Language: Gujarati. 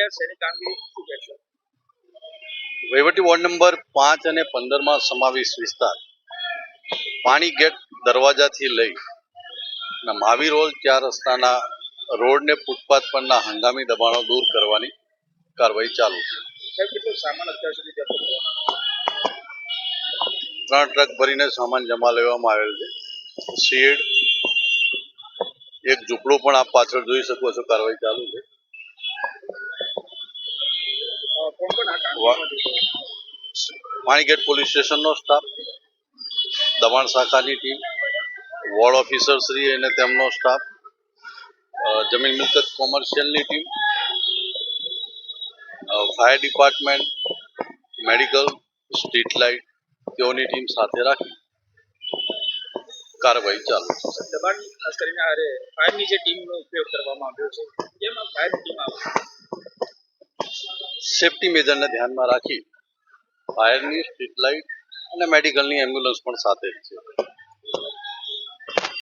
રહ્યા છે એની કામગીરી શું કહેશો વહીવટી વોર્ડ નંબર પાંચ અને પંદરમાં સમાવેશ વિસ્તાર. પાણી ગેટ દરવાજાથી લઈ મહાવીર રોડ ચાર રસ્તાના રોડને ફૂટપાથ પરના હંગામી દબાણો દૂર કરવાની કાર્યવાહી ચાલુ છે. સામાન અત્યાર સુધી ત્રણ ટ્રક ભરીને સામાન જમા લેવામાં આવેલ છે. શેડ એક ઝૂંપડું પણ આપ પાછળ જોઈ શકો છો કાર્યવાહી ચાલુ છે. પાણીગેટ પોલીસ સ્ટેશનનો સ્ટાફ દમણ શાખાની ટીમ, વોર્ડ ઓફિસરશ્રી અને તેમનો સ્ટાફ જમીન મિલકત કોમર્શિયલની team fire department, medical, street light, તેઓની ટીમ સાથે રાખી કાર્યવાહી ચાલુ છે. દબાણ ખાસ કરીને ફાયરની જે ટીમનો ઉપયોગ કરવામાં આવ્યો છે તેમાં ફાયર ટીમ આવે? સેફટી મેજરને ધ્યાનમાં રાખી ફાયરની સ્ટ્રીટ લાઇટ અને મેડિકલની એમ્બ્યુલન્સ પણ સાથે છે.